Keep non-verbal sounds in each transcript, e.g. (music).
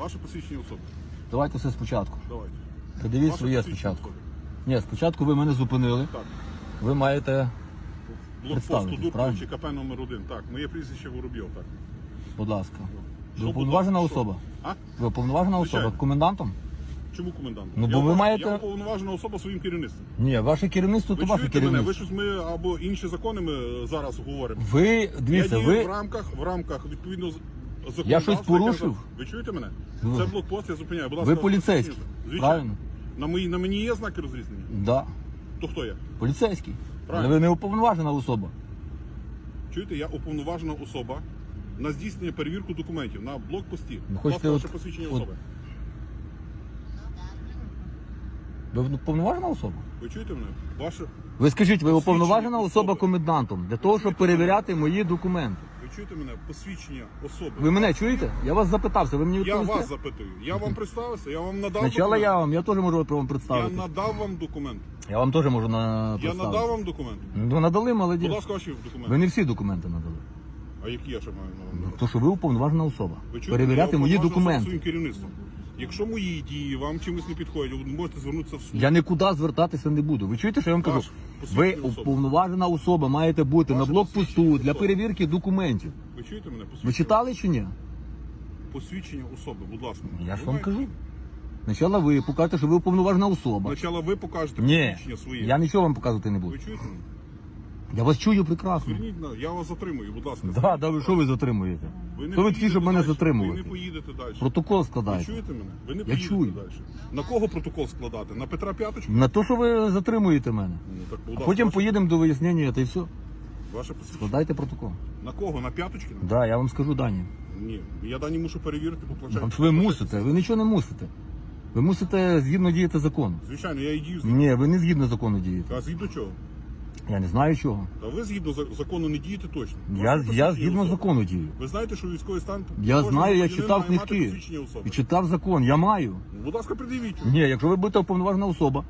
Ваше посвідчення особи. Давайте все спочатку. Давайте. Придивіть Ваше своє посвідчення спочатку. особи. Ні, спочатку ви мене зупинили. Так. Ви маєте, Блокпосту Представитись, правильно? Дубковичі, КП номер 1 Так, моє прізвище Воробйов, так. будь ласка. Що, Ви будь уповноважена що? особа? А? Ви уповноважена Звичайно. особа комендантом? Чому комендантом? Ну, бо ви маєте- Я уповноважена особа своїм керівництвом. Ні, ваше керівництво Ви то ваше чуєте мене? Ви керівництво. щось ми або інші закони ми зараз говоримо. Ви, дивіться, я дію ви в рамках, в рамках відповідно з-. Я щось порушив? Ви чуєте мене? Ну. Це блокпост, я зупиняю. Будь ласка, Ви поліцейський, Звичайно. правильно? На, мені є знаки розрізнення? Да. То хто я? Поліцейський. Правильно. Але ви не уповноважена особа. Чуєте, я уповноважена особа на здійснення перевірку документів на блокпості. Ви Будь хочете ваше посвідчення от- особи. Ви уповноважена особа? Ви чуєте мене? Ваше... Ви скажіть, ви уповноважена особа комендантом для того, щоб перевіряти мої документи. Чуєте мене? Посвідчення особи. Ви мене чуєте? Я вас запитався, ви мені Я відповісте? вас запитую. Я вам представився, я вам надав Спочатку документ. я вам, я теж можу вам Я представити. надав вам документ. Я вам теж можу на Я представити. надав вам документ. Ну, надали, молодець. Будь ласка, ваші документи. Ви не всі документи надали. А які я ще маю на вам? надати? То, що ви уповноважена особа. Ви чуєте, Перевіряти я мої уповноважена особа документи. своїм керівництвом. Якщо мої дії вам чимось не підходять, ви можете звернутися в суд. Я нікуди звертатися не буду. Ви чуєте, що я вам кажу? Ваш Ви посвідчена особа. уповноважена особа маєте бути на блокпосту посвідчена для особа. перевірки документів. Ви чуєте мене? Ви читали чи ні? посвідчення особи, будь ласка. Я ж вам кажу. Спочатку ви покажете, що ви уповноважена особа. Спочатку ви покажете Ні, посвідчення своє. я нічого вам показувати не буду. Ви чуєте мене? Я вас чую прекрасно. Зверніть на, я вас затримую, будь ласка. Да, да, ви що ви затримуєте? Ви не Хто ви такі, поїдете щоб мене далі. затримувати? Ви не поїдете далі. Протокол Ви складайте. чуєте мене? Ви не поїдете чую. далі. На кого протокол складати? На Петра П'яточку? На те, що ви затримуєте мене. Ну, так, будь А ласка, потім ваше- поїдемо до вияснення, та й все. Ваше посвідчення. Складайте протокол. На кого? На П'яточки? Да, я вам скажу дані. Ні. Я дані мушу перевірити по планшету. Ви мусите, ви нічого не мусите. Ви мусите згідно діяти закону. Звичайно, я і дію згідно. Ні, ви не згідно закону дієте. А згідно чого? Я не знаю чого. Та ви згідно за- закону не дієте точно. Я, я посвідчення згідно особи. закону дію. Ви знаєте, що військовий стан... Я знаю, я читав має мати книжки. посвідчення особи. І читав закон, я маю. Ну, Будь ласка, придивіть. його. Ні, якщо ви будете уповноважена особа,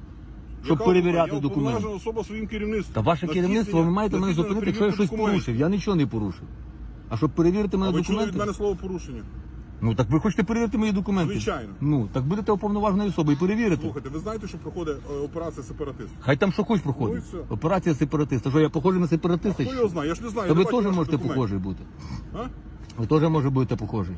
щоб Яка перевіряти я документи. уповноважена особа своїм керівництвом. Та ваше На керівництво, ви здійснення- маєте на мене здійснення зупинити, якщо я перевірки щось документів. порушив. Я нічого не порушив. А щоб перевірити А мої ви чули від документи. мене слово порушення? Ну так ви хочете перевірити мої документи? Звичайно. Ну, так будете уповноваженою особою і перевірите. Слухайте, ви знаєте, що проходить е, операція сепаратист? Хай там що хоч проходить. Ну і все. Операція сепаратиста. Що я похожий на сепаратиста? Хто чи його що? знає? Я ж не знаю. Та я ви бачу теж ваших можете документів. похожий бути. А? Ви теж може будете похожий.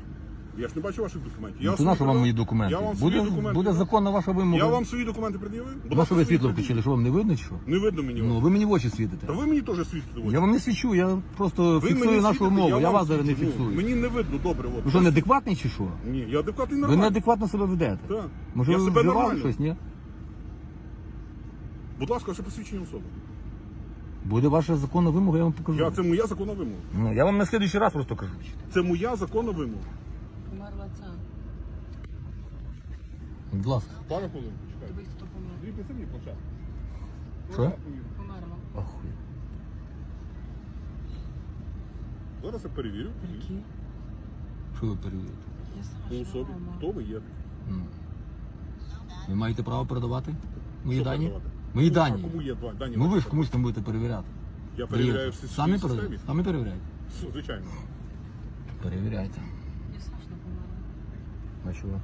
Я ж не бачу ваших документів. Ну, Я то вам вам мої документи? Я вам свої Буде, документи. буде законна ваша вимога. Я вам свої документи пред'явив? Будь На ласка, що ви свої світло пред'явіть. включили? Що вам не видно чи що? Не видно мені. Ну, вас. ви мені в очі світите. Та ви мені теж світите. в. Я вам не свічу, я просто Ви фіксую мені нашу світите, умову, я, вас зараз не. Ну, фіксую. Мені не видно, добре. От. Ви що, неадекватний чи що? Ні, я адекватний Ви нормальний. неадекватно себе ведете. Так. Може я ви себе вживали нормально. щось, ні? Будь ласка, ваше посвідчення особи. Буде ваша законна вимога, я вам покажу. Я, це моя законна вимога. Ну, я вам на слідуючий раз просто кажу. Це моя законна вимога. Померла. Будь ласка. Пара хвилинку, чекайте. Тобі хто помер? Дві писані площадки. Що? Померла. Охуй. Зараз я перевірю. Які? Що ви перевірите? Я По особі. Хто ви є? Ви маєте право передавати мої Що дані? передавати? Мої Ну, дані. Кому є два- дані? Ну ви ж комусь там будете перевіряти. Я перевіряю всі Самі перевіряєте? Самі перевіряєте? Звичайно. Перевіряйте. А чого?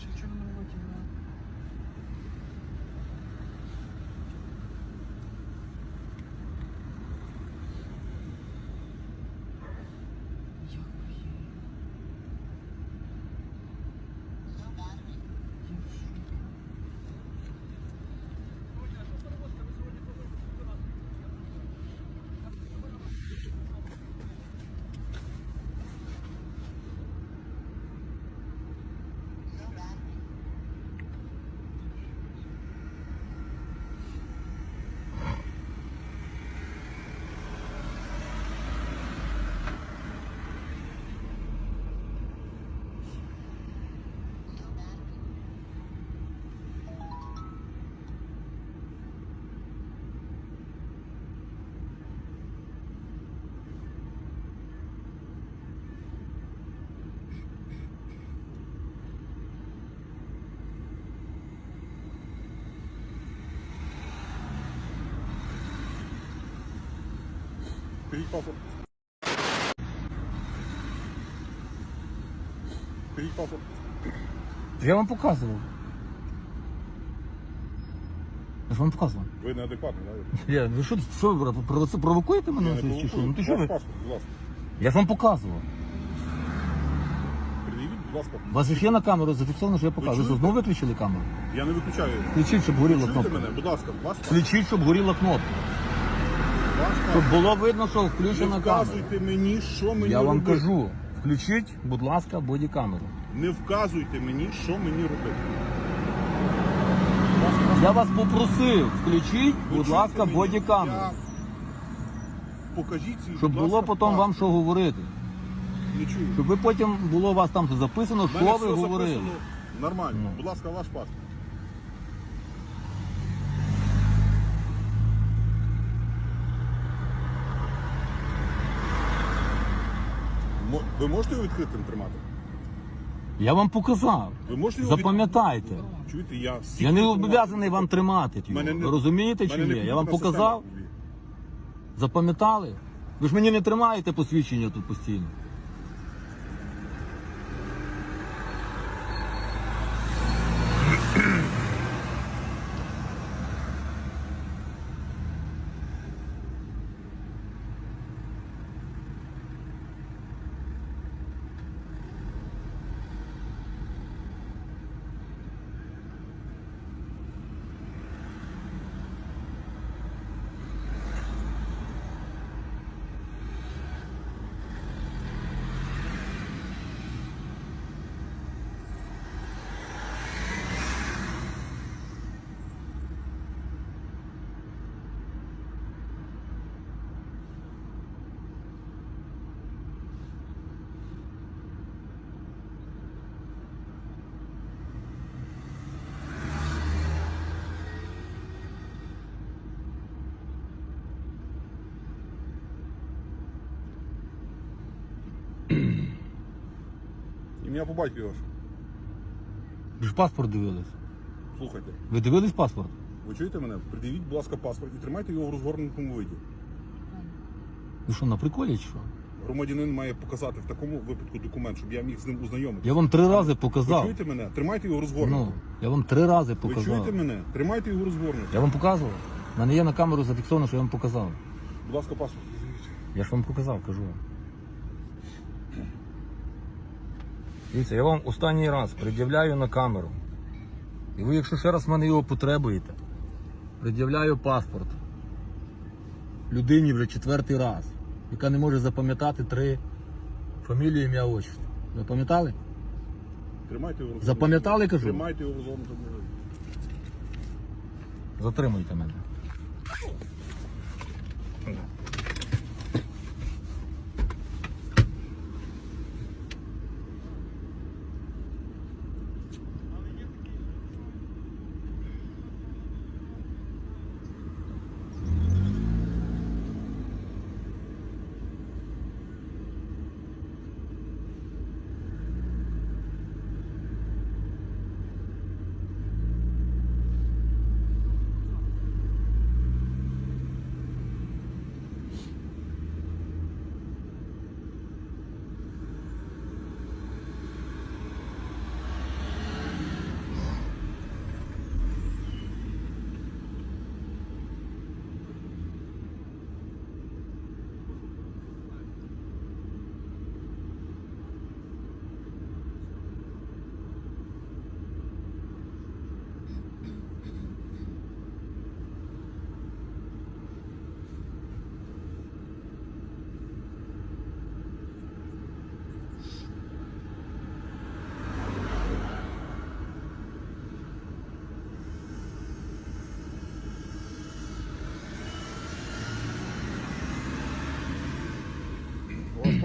Що в чому на роботі була? Я хуєю. Я в шокі. Скажіть паспорт. Покажіть паспорт. Я вам показував. Я ж вам показував. Ви неадекватний, да? Я, ви що, що ви провоци- провокуєте мене? Я не щось чи що? Ну ти що ви? паспорт, будь ласка. Я ж вам показував. Пред'явіть, будь ласка. У вас же ж є на камеру зафіксовано, що я показую. Ви що, чуєте? знову виключили камеру? Я не виключаю. Включіть, щоб горіла Чуєте кнопка. мене? Будь ласка, ваш паспорт. Включіть, щоб горіла кнопка. Щоб було видно, що Не включена камера. вказуйте мені, що мені Я вам робити. кажу, включіть, будь ласка, бодікамеру. Не вказуйте мені, що мені робити. Я вас попросив, включіть, Ви будь чуєте ласка, мені? бодікамеру. Я- Покажіть свій, Щоб будь було ласка, потім вам паспорт. що говорити. Не чую. Щоб ви потім було у вас там записано, мене що ви все говорили. записано Нормально. Ну. Будь ласка, ваш паспорт. Ви можете його відкритим тримати? Я вам показав. Ви можете його Запам'ятайте. від... Чуєте, я Я не обов'язаний вам тримати. його. Мене не- Ви розумієте чи Мене не ні? Я вам показав, система. запам'ятали. Ви ж мені не тримаєте посвідчення тут постійно. Ім'я по батькові ваше. Ви ж паспорт дивились. Слухайте. Ви дивились паспорт? Ви чуєте мене? Придивіть, будь ласка, паспорт і тримайте його в розгорнутому виді. Ви що, на приколі чи що? Громадянин має показати в такому випадку документ, щоб я міг з ним ознайомитися. Я вам три рази Ви показав. чуєте мене? Тримайте його. Ну, я вам три рази Ви показав. чуєте мене? Тримайте його розгорнутим. Я вам показував. У мене є на камеру зафіксовано, що я вам показав. Будь ласка, паспорт. Я ж вам показав, кажу вам. Дивіться, я вам останній раз пред'являю на камеру. І ви, якщо ще раз в мене його потребуєте, пред'являю паспорт людині вже четвертий раз, яка не може запам'ятати три фамілії, ім'я, отчество. Запам'ятали? Тримайте його. Запам'ятали, кажу? Тримайте його в розгорнутому виді. Затримуйте мене.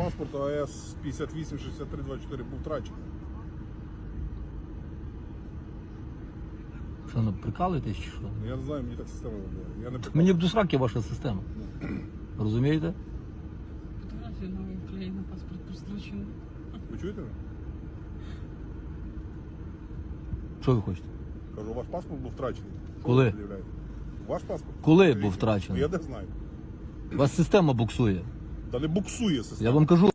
У вас паспорт АЕС 586324 був втрачений. Що, ну прикалуєтесь чи що? Ну, Я не знаю, мені так система вибирає. Я не Мені б до сраки ваша система. Розумієте? Фотографію новий вклеєний паспорт прострочений. Ви чуєте? мене? Що ви хочете? Кажу, ваш паспорт був втрачений. Що Коли? ви пред'являєте? Ваш паспорт? Коли був втрачений? Я не знаю. У вас система буксує. Та не буксує система. Я вам кажу.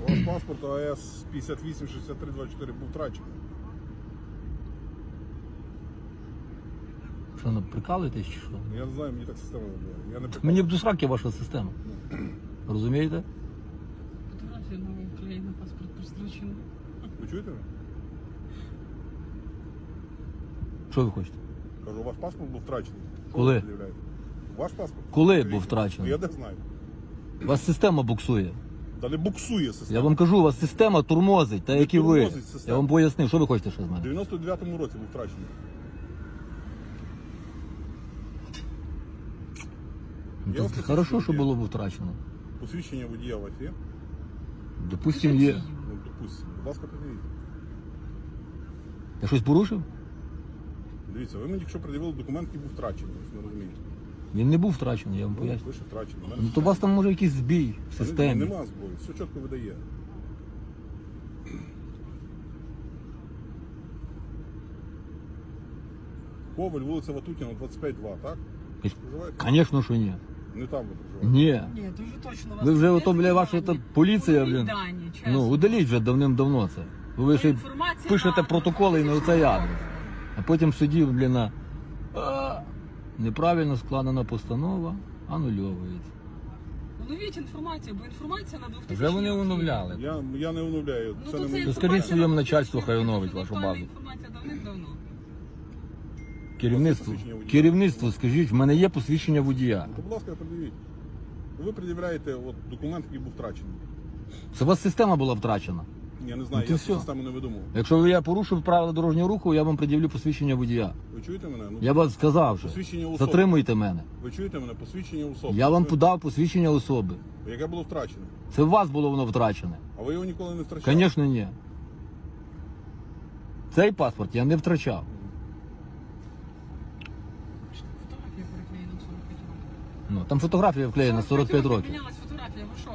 У вас паспорт АЕС 586324 був втрачений. Що, ну, прикалуєтесь чи що? Я не знаю, мені так система вибирає. Я не прикол. Мені б до сраки ваша система. Розумієте? Фотографія нова Україна, паспорт прострочений. Ви чуєте? мене? Що ви хочете? Кажу, ваш паспорт був втрачений. Що Коли? ви пред'являєте? Ваш паспорт? Коли був втрачений? Я де знаю. У вас система буксує. Та не буксує система. Я вам кажу, у вас система турмозить, та Не як і ви. турмозить система. Я вам пояснив, що ви хочете ще з В мене? 99-му році був втрачений. Ну, Я вас послухаю, Хорошо, що було б втрачено. Посвідчення водія у вас є? Допустим, є. Ну, допустимо. Будь ласка, подивіться. Я щось порушив? Дивіться, ви мені якщо пред'явили документ, який був втрачений, не розумієте. Він не був втрачений, я вам Ну, поясню. лише втрачений. У мене Ну то у вас там може якийсь збій в системі. Нема збою, все чітко видає. Коваль, вулиця Ватутіна, 25-2, так? Проживаєте? Звісно, що ні. Не там ви проживаєте. Ні. Ні, дуже точно вас Ви вже ото, бля, ваша та поліція, блін. Ну, удаліть вже давним-давно це. Ви ще й пишете протоколи і на оцей адрес. А потім судів, блін, на «А, неправильно складена постанова, анульовується. Оновіть інформацію, бо інформація на 2000 Вже вони років. оновляли. Я, я не оновляю, Ну, це то не це То скажіть своєму начальству, хай оновить вашу базу. інформація давним-давно. Керівництво. Посвідчення водія. Керівництво, скажіть, в мене є посвідчення водія. Ну, то, будь ласка, пред'явіть. Ви пред'являєте от, документ, який був втрачений. Це у вас система була втрачена. Я не знаю, Ну, то я все. цю систему не видумав. Якщо я порушив правила дорожнього руху, я вам пред'явлю посвідчення водія. Ви чуєте мене? Ну, Я вас сказав вже. Посвідчення особи. Затримуйте мене. Ви чуєте мене? Посвідчення особи. Я вам подав посвідчення особи. Яке було втрачене. Це у вас було воно втрачене. А ви його ніколи не втрачали? Звісно, ні. Цей паспорт я не втрачав. Фотографія переклеєна 45 років. Ну, там фотографія вклеєна 45 років. Помінялась фотографія, ви що?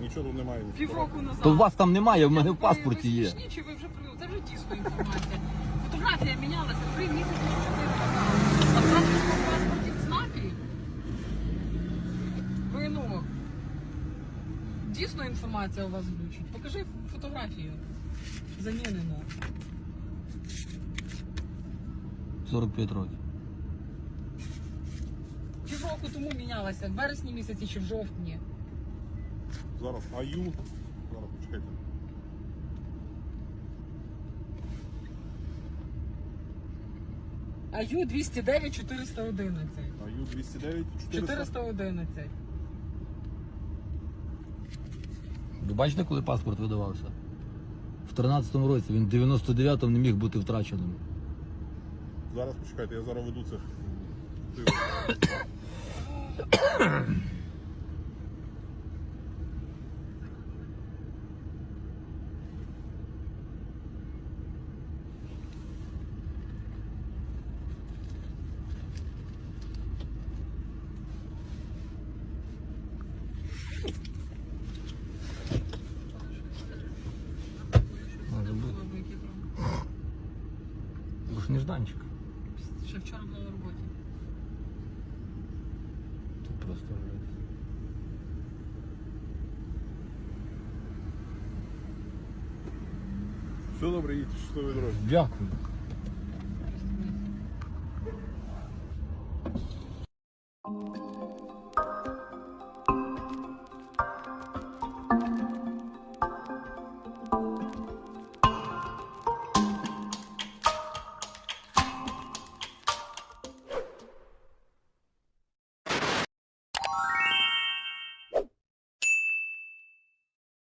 Нічого тут немає. Півроку назад. То у вас там немає, в мене в Ви- паспорті ви є. смішні, чи ви вже при- Це вже дійсно інформація. Фотографія мінялася три місяці чи чотири назад. А в транспортному паспорті в ЦНАПі ви, ну, дійсно інформація у вас звучить. Покажи фотографію замінену. 45 років. Півроку тому мінялася, в вересні місяці чи в жовтні. Зараз АЮ. Зараз почекайте. АЮ 209 411. АЮ 209 400. 411. Ви бачите, коли паспорт видавався? В 13-му році він в 99-му не міг бути втраченим. Зараз почекайте, я зараз веду це. (coughs) Може бути. Бо. Ще вчора була на роботі. Тут просто. Все добре, їдьте, щасливої дороги. Дякую.